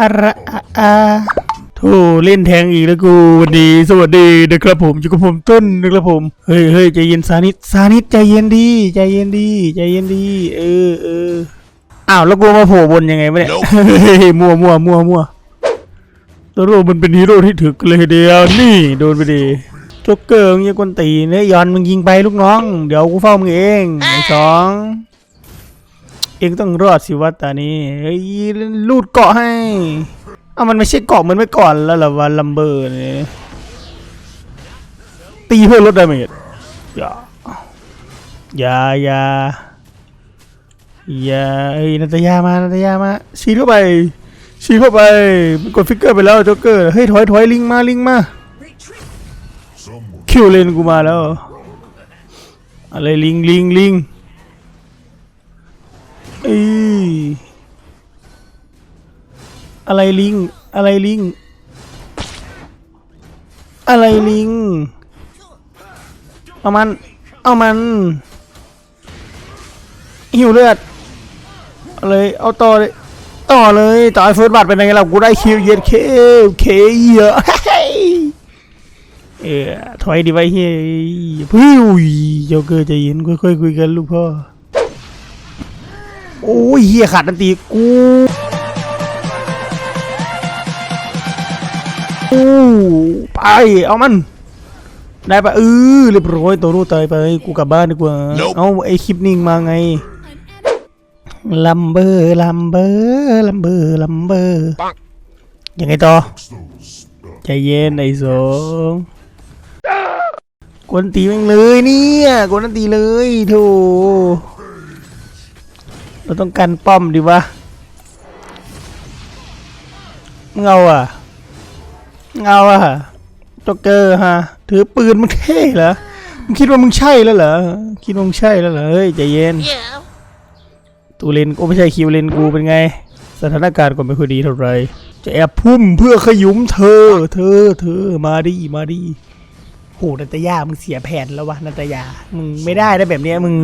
อะไรอะอะโธ่เล่นแทงอีกแล้วกูวันนี้สวัสดีนะครับผมอยู่กับผมต้นนะครับผมเฮ้ยเฮ้ยใจเย็นซานิดซานิดใจเย็นดี ใจเย็นดีใจเย็นดีเออเอออ้าวแล้วกูมาโผล่บนยังไงวะเนี่ยเฮ้ยมัวมัวมัวมัวตัวโรมันเป็นฮีโร่ที่ถึกเลยทีเดียวนี่โดนไปดีจ็กเกอร์มึงอยังกวนตีนเนี่ยยอนมึงยิงไปลูกน้อง เดี๋ยวกูเฝ้ามึงเองไอ้สอง เองต้องรอดสิวะตานี้เฮ้ยลูดเกาะให้เอามันไม่ใช่เกาะเหมือนเมื่อก่อนแล้วหรอวะลัมเบอร์นี่ตีเพื่อลดดาเมจอย่าอย่าอย่าอย่าเอ้ยนัตยามานัตยามาชี้เข้าไปชี้เข้าไปมันกดฟิกเกอร์ไปแล้วโจ๊กเกอร์เฮ้ยถอยถอยลิงมาลิงมาคิวเลนกูมาแล้วอะไรลิงลิงลิง เอ้ยอะไรลิง อะไรลิง อะไรลิง เอามัน เอามัน หิวเลือดเอาเลยเอาต่อเลยต่อเลยต่อไอ้เฟิร์สบัตเป็นไงล่ะกูได้คิวเย็ดเคเคเยอะเออถอยดีไว้เฮ้ยพิ้วโจกเกอร์ใจเย็นค่อยๆคุยกันลูกพ่อ โอ้ยเฮียขาดนันตีกูกูไปเอามัน ได้ปะเออเรียบร้อยตัวรู้ตายไปกูกลับบ้านดีกว่า เอาไอคลิปนิ่งมาไงลัมเบอร์ลัมเบอร์ลัมเบอร์ลัมเบอร์ยังไงต่อใจเย็นไอ้สงกวนตีแม่งเลยเนี่ยกวนตีเลยโถ เราต้องกันป้อมดีวะมึงาอะมึงาอะจ็อกเกอร์ฮะ ถือปืนมึงเท่เหรอ มึงคิดว่ามึงใช่แล้วเหรอ คิดว่ามึงใช่แล้วเหรอ เฮ้ยใจเย็น ตูเลนกูไม่ใช่คิวเลนกูเป็นไง สถานการณ์ก็ไม่ค่อยดีเท่าไหรจะแอบพุ่มเพื่อขยุมเธอ เธอ เธอ มาดิ มาดิ โหนัตยา มึงเสียแผนแล้ววะนัตยา มึงไม่ได้นะแบบเนี้ย มึง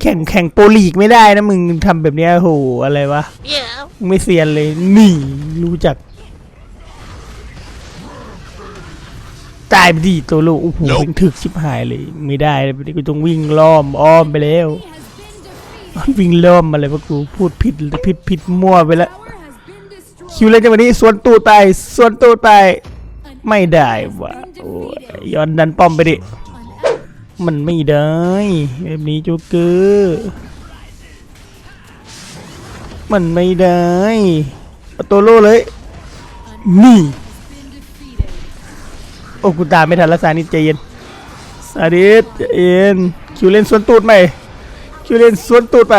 แข่งแข่งโปรลีกไม่ได้นะ มึงทำแบบเนี้ยโหอะไรวะมึงไม่เซียนเลยนี่รู้จักตายไปดิตัวโลกโอ้โหเพิ่งถึกชิบหายเลย ไม่ได้เลยไปดิกูต้องวิ่งล้อมอ้อมไปแล้ววิ่งล้อมมาเลยว่ากูพูดผิดผิดผิดมั่วไปแล้วคิวเล่นจังหวะนี้สวนตูดไปสวนตูดไป ไม่ได้วะโอ้ยย้อนดันป้อมไปดิ มันไม่ได้แบบนี้จ๊กเกอร์มันไม่ได้ตัวโล่เลย นี่ โอ้กูตามไม่ทันแล้วสานิใจเย็นสานิทใจเย็นคิวเล่นสวนตูดไหมคิวเล่นสวนตูดไป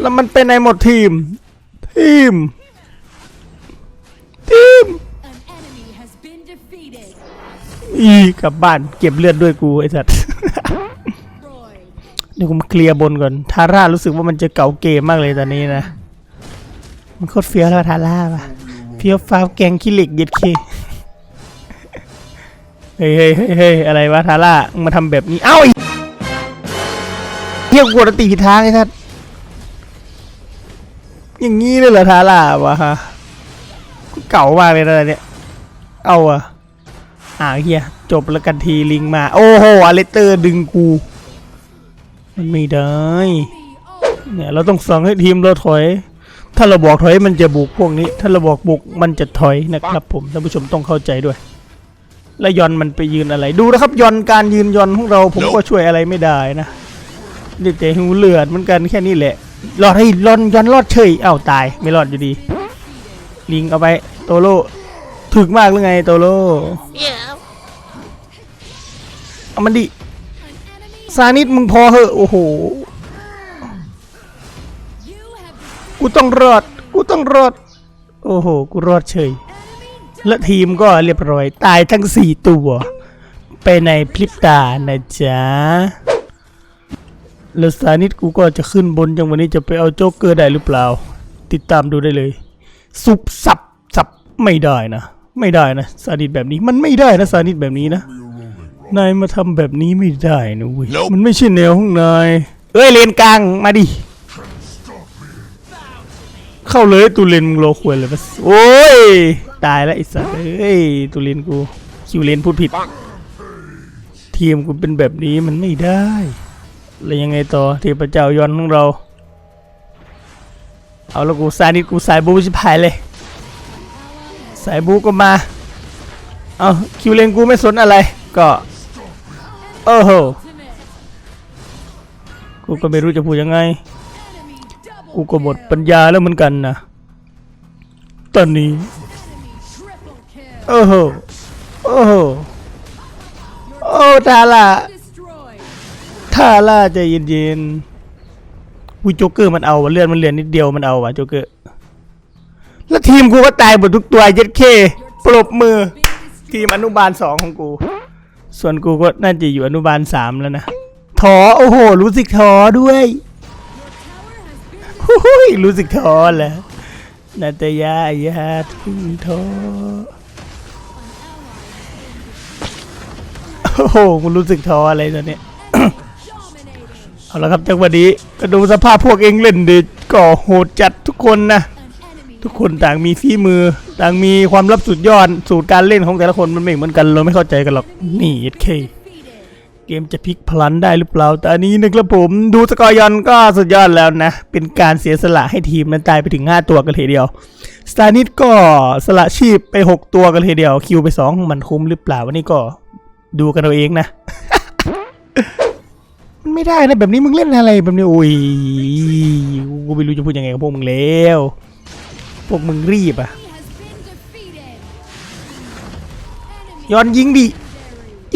แล้วมันเป็นในหมดทีม ทีม อีกลับบ้านเก็บเลือดด้วยกูไอ้สัตว์เดี๋ยวกูมาเคลียร์บนก่อน ทาร่ารู้สึกว่ามันจะเก่าเกมมากเลยตอนนี้นะ มันโคตรเฟี้ยวแล้วทาร่าป่ะเฟี้ยวฟ้าวแกงขี้เหล็กเย็ดเคเฮ้ยเฮ้ยเฮ้ยเฮ้ยอะไรวะทาร่ามาทำแบบนี้ เอ้าไอ้เฮียกูกดอันตีผิดทางไอ้สัตว์อย่างงี้เลยเหรอทาร่าวะฮะเก่ามากเลยนะเนี่ย เอาอะ อ่าเฮียจบแล้วกันทีลิงมา โอ้โหอเลเตอร์ดึงกู มันไม่ได้ เนี่ยเราต้องสั่งให้ทีมเราถอย ถ้าเราบอกถอยมันจะบุกพวกนี้ ถ้าเราบอกบุกมันจะถอยนะครับ ผมท่านผู้ชมต้องเข้าใจด้วย แล้วยอนมันไปยืนอะไร ดูนะครับยอนการยืนยอนของเราผมก็ช่วยอะไรไม่ได้นะเด็กแต่หูเลือดเหมือนกันแค่นี้แหละรอดให้รอนยอนรอดเฉยเอ้าตายไม่รอดอยู่ดี ลิงเอาไปโตโร่ถึกมากหรือไงโตโร่ เอามันดิซานิดมึงพอเหอะ โอ้โห กูต้องรอด กูต้องรอด โอ้โห กูรอดเฉย และทีมก็เรียบร้อย ตายทั้งสี่ตัว ไปในพริบตานะจ๊ะแล้วสานิดกูก็จะขึ้นบนจังวันนี้จะไปเอาโจ๊กเกอร์ได้หรือเปล่า ติดตามดูได้เลย สุบสับสับไม่ได้นะ ไม่ได้นะสานิดแบบนี้มันไม่ได้นะสานิดแบบนี้นะ นายมาทำแบบนี้ไม่ได้นะเว้ย มันไม่ใช่แนวของนาย เอ้ยเลนกลาง มาดิ เข้าเลยตูเลนมึงรอควรเลยปะโอ้ย ตายแล้วไอ้สัสเอ้ยตูเลนกู คิวเลนพูดผิด ทีมกูเป็นแบบนี้มันไม่ได้ แล้วยังไงต่อเทพเจ้ายอนของเรา เอาแล้วกูสายนิดกูสายบูชิบหายเลย สายบูก็มา เอาคิวเลนกูไม่สนอะไรก็ โอ้โห กูก็ไม่รู้จะพูดยังไง กูก็หมดปัญญาแล้วเหมือนกันนะตอนนี้โอ้โห โอ้โห โอ้ทาร่าทาร่าใจเย็นๆวิโจเกอร์มันเอาเลือดมันเหลือนิดเดียวมันเอาว่ะโจเกอร์ แล้วทีมกูก็ตายหมดทุกตัวเย็ดเคปรบมือ ทีมอนุบาลสองของกู ส่วนกูก็น่าจะอยู่อนุบาลสามแล้วนะท้อโอ้โห รู้สึกท้อด้วยหุยรู้สึกท้อแล้วนาตยาอย่าทิ้งท้อโอ้โหกูรู้สึกท้ออะไรตอนนี้เอาละครับจังหวะนี้ก็ดูสภาพพวกเองเล่นดิก็โหดจัดทุกคนนะ ทุกคนต่างมีฝีมือ ต่างมีความลับสุดยอด สูตรการเล่นของแต่ละคนมันไม่เหมือนกันเราไม่เข้าใจกันหรอก นี่เอเคเกมจะพลิกพลันได้หรือเปล่า แต่อันนี้นะครับผมดูสกอร์ยอนก็สุดยอดแล้วนะ เป็นการเสียสละให้ทีมนั้นตายไปถึง 5 ตัวกันเลยทีเดียว สตานิดก็สละชีพไป 6 ตัวกันเลยทีเดียว คิวไป 2 มันคุ้มหรือเปล่าวันนี้ก็ดูกันเอาเองนะ มันไม่ได้นะแบบนี้มึงเล่นอะไรแบบนี้โอ้ยกูไม่รู้จะพูดยังไงกับพวกมึงแล้ว พวกมึงรีบอะย้อนยิงดิ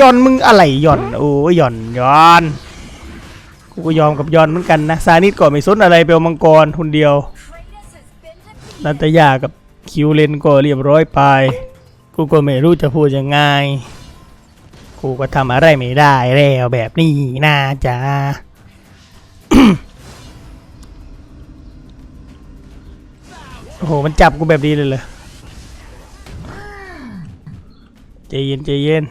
ย้อนมึงอะไรย้อนโอ้ยย้อนย้อนกูก็ยอมกับย้อนเหมือนกันนะซานิดก่อนไม่สนอะไรไปเอมังกรคนเดียวนันตยากับคิวเลนก็เรียบร้อยไป กูก็ไม่รู้จะพูดยังไง กูก็ทำอะไรไม่ได้แล้วแบบนี้นะจ๊ะ โอ้โห มันจับกูแบบนี้เลยเหรอใจเย็นใจเย็น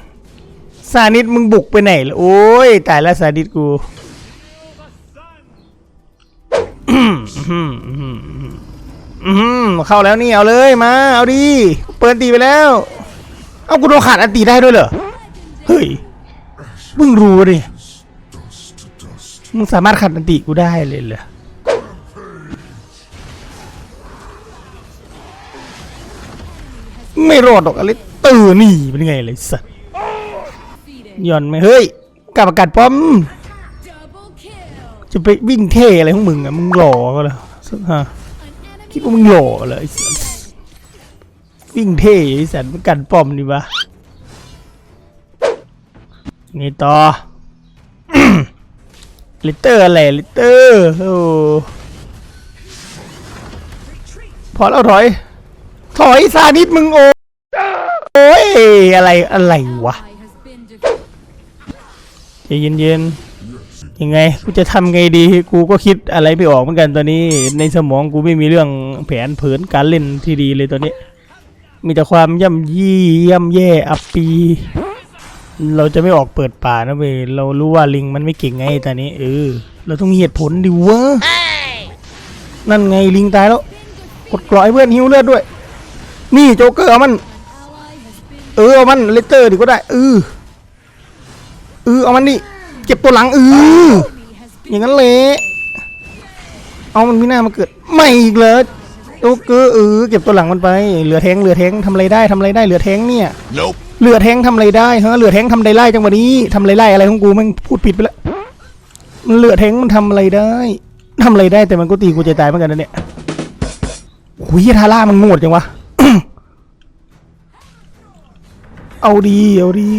ซานิดมึงบุกไปไหนล่ะโอ้ยตายแล้วซานิดกูเข้าแล้วนี่เอาเลยมา เอาดิเปิดตีไปแล้ว เอากูโดนขาดอันตีได้ด้วยเหรอเฮ้ยมึงรู้ดิมึงสามารถขัดอันติกูได้เลยเหรอ ไม่รอดหรอกอะไรตื่นนี่เป็นไงเลยสัสย่อนไหมเฮ้ยกลับอากาศป้อม จะไปวิ่งเท่อะไรของมึงอะมึงหล่อก็เลยฮะคิดว่ามึงหล่อเลยวิ่งเท่ไอ้สัสมันกันป้อมดีวะนี่ต่อลิเตอร์อะไรลิเตอร์โอ้พอแล้วถอย ถอยซานิดมึงโอ้โอ้ ยอะไรอะไรวะใจเย็นๆยังไงกูจะทำไงดีกูก็คิดอะไรไม่ออกเหมือนกันตอนนี้ ในสมองกูไม่มีเรื่องแผนเผินการเล่นที่ดีเลยตอนนี้ มีแต่ความย่ำยี่ย่ำแย่อับปี เราจะไม่ออกเปิดป่านะเว้ยเรารู้ว่าลิงมันไม่เก่งไงตอนนี้เออเราต้องมีเหตุผลดิวะนั่นไงลิงตายแล้วกดกรอยเพื่อนหิวเลือดด้วย นี่โจ๊กเกอร์เอามัน เออเอามันเลตเตอร์ดีก็ได้เออเออเอามันนี่เก็บตัวหลังเอออย่างนั้นเลยเอามันมีหน้ามาเกิดไม่อีกเลยโจ๊กเกอร์เออเก็บตัวหลังมันไปเหลือแทงเหลือแทงทำอะไรได้ทำอะไรได้เหลือแทงเนี่ย Nope. เหลือแทงทำอะไรได้ฮะเหลือแทงทำอะไรได้จังหวะนี้ทำอะไรได้อะไรของกูแมันพูดผิดไปแล้วมันเหลือแทงมันทำอะไรได้ทำอะไรได้แต่มันก็ตีกูจะตายเหมือนกันนะเนี่ยหุยทาร่ามันโงดจังวะ เอาดี เอาดี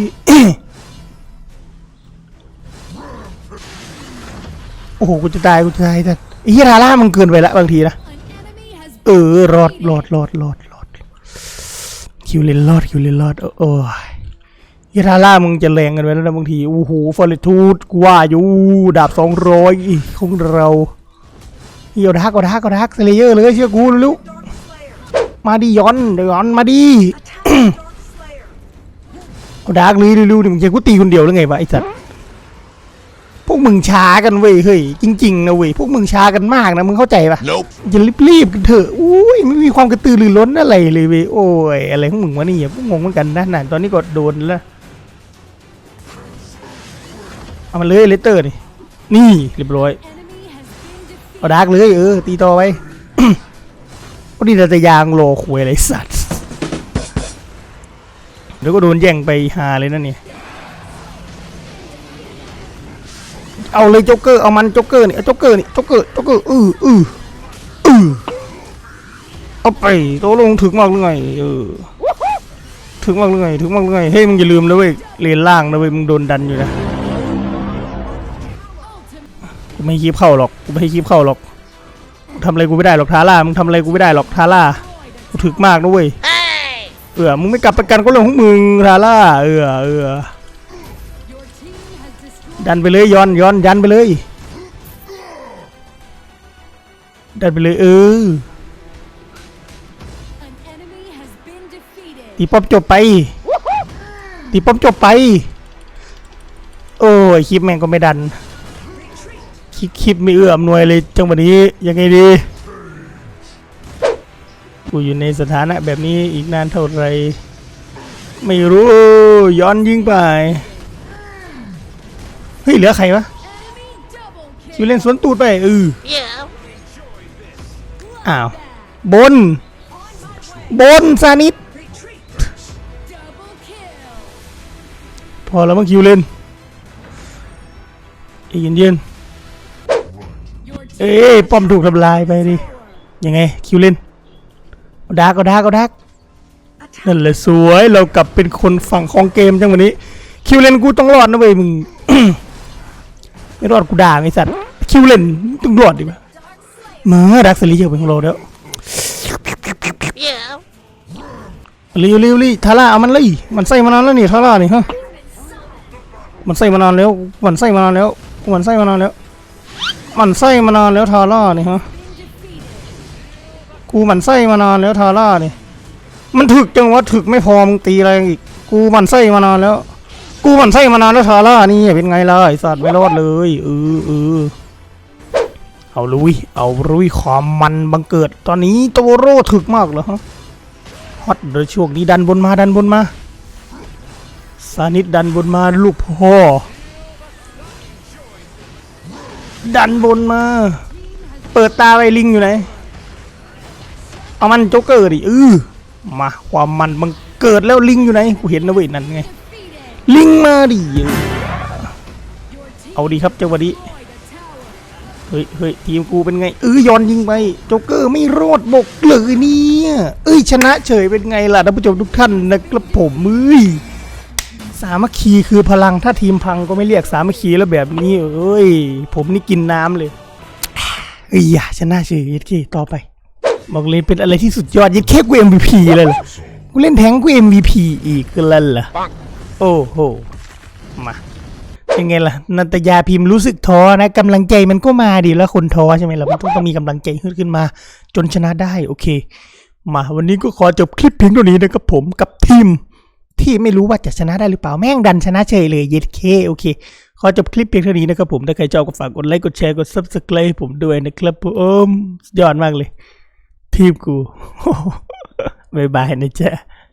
โอ้โห กูจะตาย กูจะตายแต่ไอ้เฮียทาร่ามันเกินไปละบางทีนะ เออรอดรอดรอดรอดรอดคิวเลนรอดคิวเลนรอดโอ้ยเฮียทาร่ามึงจะแรงกันไปแล้วนะบางที โอ้โหฟอร์เรทูดกูว่าอยู่ ดาบสองร้อยของเราเฮียเอาดักเอาดักเอาดักสเลเยอร์เลยเชื่อกูร็วๆมาดิย้อนเดี๋ยวย้อนมาดิ เอาดาร์กเลยเร็วๆดิมึงจะกูตีคนเดียวหรือไงวะไอ้สัตว์พวกมึงช้ากันเว้ยเฮ้ยจริงๆนะเว้ยพวกมึงช้ากันมากนะมึงเข้าใจปะ Nope. อย่ารีบๆกันเถอะอุ้ยไม่มีความกระตือรือร้นอะไรเลยเว้ยโอ้ยอะไรของมึงวะนี่อย่าพวกงงเหมือนกันนะนั่นตอนนี้ก็โดนแล้วเอามาเลยเลตเตอร์นี่นี่เรียบร้อย Enemy has been defeated. เอาดาร์กเลยเออตีต่อไปก็ดีแต่จะยางโลควยอะไรสัตว์ เดี๋ยวก็โดนแย่งไปหาเลยนั่นนี่เอาเลยจ๊กเกอร์เอามันจ๊กเกอร์นี่เอาโจ๊กเกอร์นี่จ๊กเกอร์จ๊กเกอร์อืออืออือเอาไปโตลงถึงมากหรือไงเออถึงมากหรือไงถึงมากหรือไงเฮ้ยมึงอย่าลืมนะเว้ยเลนล่างนะเว้ยมึงโดนดันอยู่นะกูไม่คีบเข้าหรอกกูไม่ให้คีบเข้าหรอกกูทำอะไรกูไม่ได้หรอกทาร่ามึงทำอะไรกูไม่ได้หรอกทาร่ากูถึกมากนะเว้ย เออมึงไม่กลับประกันก็เรื่องของมึงทาร่าเออเออดันไปเลยย้อนย้อนยันไปเลย ดันไปเลยเออตีป้อมจบไปตีป้อมจบไป โอ้ยคลิปแม่งก็ไม่ดันคลิปคลิปไม่เอื้ออำนวยเลยจังหวะนี้ยังไงดี กูอยู่ในสถานะแบบนี้อีกนานเท่าไรไม่รู้ย้อนยิงไปเฮ้ยเหลือใครวะคิวเล่นสวนตูดไปเอออ้าวบน บนซานิดพอแล้วมั้งคิวเล่นอีกเย็น Your ๆ team เอ้ยป้อมถูกทำลายไปดิยังไงคิวเล่น ดาร์กเอาดาร์กเอาดาร์กนั่นแหละสวยเรากลับเป็นคนฝั่งของเกมจังวันนี้ คิวเล่นกูต้องรอดนะเว้ยมึงไม่รอดกูด่าไอ้สัตว์คิวเล่นต้องรอดดิวะมาดักสลีเยอะเป็นของเราแล้วเร็วเร็วเร็วทาร่าเอามันเลยมันใส่มานานแล้วนี่ทาร่านี่ฮะมันใส่มานานแล้วมันใส่มานานแล้วมันใส่มานานแล้ว มันใส่มานานแล้วทาร่านี่ฮะ กูมันไส้มานานแล้วทาร่านี่มันถึกจังวะถึกไม่พอมึงตีอะไรอีก กูมันไส้มานานแล้ว กูมันไส้มานานแล้วทาร่านี่เป็นไงล่ะไอสัตว์ไม่รอดเลยเออเออเอาลุยเอาลุยความมันบังเกิด ตอนนี้โตโร่ถึกมากเหรอฮะฮอตเดยช่วงนี้ดันบนมาดันบนมาซานิดดันบนมาลูกพ่อดันบนมา เปิดตาไปลิงอยู่ไหน เอามันโจ๊กเกอร์ดิเออมาความมันมันเกิดแล้วลิงอยู่ไหนกูเห็นนะเว้ยนั่นไงลิงมาดิเออเอาดีครับเจังหวะนี้เฮ้ยเฮ้ยทีมกูเป็นไงเออย้อนยิงไปโจ๊กเกอร์ไม่รอดบกเลยเนี่ยเอ้ยชนะเฉยเป็นไงล่ะท่านผู้ชมทุกท่านนะครับผมเอ้ยสามัคคีคือพลังถ้าทีมพังก็ไม่เรียกสามัคคีแล้วแบบนี้เอ้ยผมนี่กินน้ำเลยเอ้ยอย่าชนะเฉยยัดเคต่อไป บอกเลยเป็นอะไรที่สุดยอดยัดแค่กู MVP เลยเหรอกูเล่นแทงกู MVP อีกกันแล้วเหรอโอ้โหมาเป็นไงล่ะนันตยาพิมพ์รู้สึกท้อนะกำลังใจมันก็มาดีแล้วคนท้อใช่ไหมล่ะมันต้องต้องมีกำลังใจขึ้นมา จนชนะได้โอเค มาวันนี้ก็ขอจบคลิปเพียงเท่านี้นะครับผมกับทีม ที่ไม่รู้ว่าจะชนะได้หรือเปล่าแม่งดันชนะเฉยเลยเย็ดเคโอเคขอจบคลิปเพียงเท่านี้นะครับผมถ้าใครชอบก็ฝากกดไลค์กดแชร์กด subscribe ให้ผมด้วยนะครับผมยอดมากเลย ทีมกูบ๊ายบายนะจ๊ะ